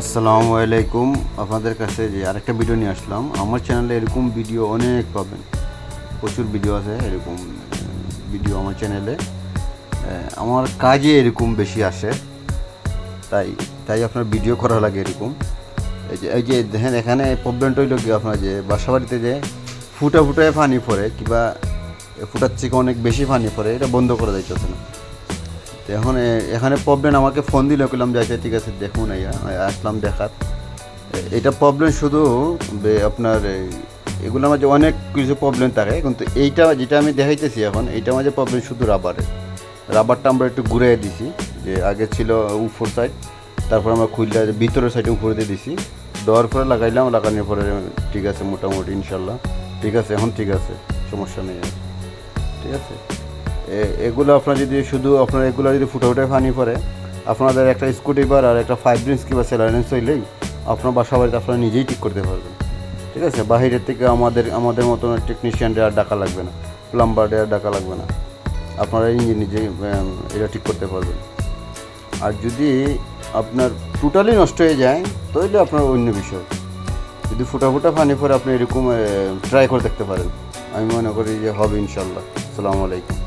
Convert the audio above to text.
আসসালামু আলাইকুম। আপনাদের কাছে যে আরেকটা ভিডিও নিয়ে আসলাম। আমার চ্যানেলে এরকম ভিডিও অনেক পাবেন। প্রচুর ভিডিও আছে এরকম ভিডিও আমার চ্যানেলে আমার কাজে এরকম বেশি আসে। তাই তাই আপনার ভিডিও করা লাগে এরকম। এই যে এই যে দেখেন, এখানে প্রবলেমটা হইল কি আপনার যে বাসা বাড়িতে যে ফুটা ফুটায় পানি পড়ে কিংবা ফুটার থেকে অনেক বেশি পানি পড়ে, এটা বন্ধ করে যাইতেছে না। এখন এখানে প্রবলেম আমাকে ফোন দিলে, কইলাম যে আচ্ছা ঠিক আছে দেখুন আইয়া আসলাম দেখার। এটা প্রবলেম শুধু আপনার এগুলোর মাঝে অনেক কিছু প্রবলেম থাকে, কিন্তু এইটা যেটা আমি দেখাইতেছি এখন, এইটার মাঝে প্রবলেম শুধু রাবারের রাবারটা আমরা একটু ঘুরে দিছি, যে আগে ছিল উপর সাইড তারপর আমরা খুললে ভিতরের সাইডে উপরে দিয়ে দিছি। দেওয়ার পরে লাগাইলাম, লাগানোর পরে, ঠিক আছে, মোটামুটি, ইনশাল্লাহ। ঠিক আছে, এখন ঠিক আছে, সমস্যা নেই ঠিক আছে? এগুলো আপনার যদি শুধু আপনার এগুলো যদি ফুটে ফুটে পানি পড়ে আপনাদের একটা স্কুটিবার আর একটা ফাইভ রিন্স কিংবা সেলারেন্স হইলেই আপনার বাসা বাড়িতে আপনারা নিজেই ঠিক করতে পারবেন। ঠিক আছে? বাহিরের থেকে আমাদের আমাদের মতন টেকনিশিয়ানদের আর ডাকা লাগবে না। প্লাম্বারদের আর ডাকা লাগবে না। আপনারা নিজে নিজেই এটা ঠিক করতে পারবেন। আর যদি আপনার টোটালি নষ্ট হয়ে যায়, তাহলে আপনার অন্য বিষয়। যদি ফুটা ফুটা পানি পরে আপনি এরকম ট্রাই করে দেখতে পারেন। আমি মনে করি যে হবে ইনশাল্লাহ। আসসালামু আলাইকুম।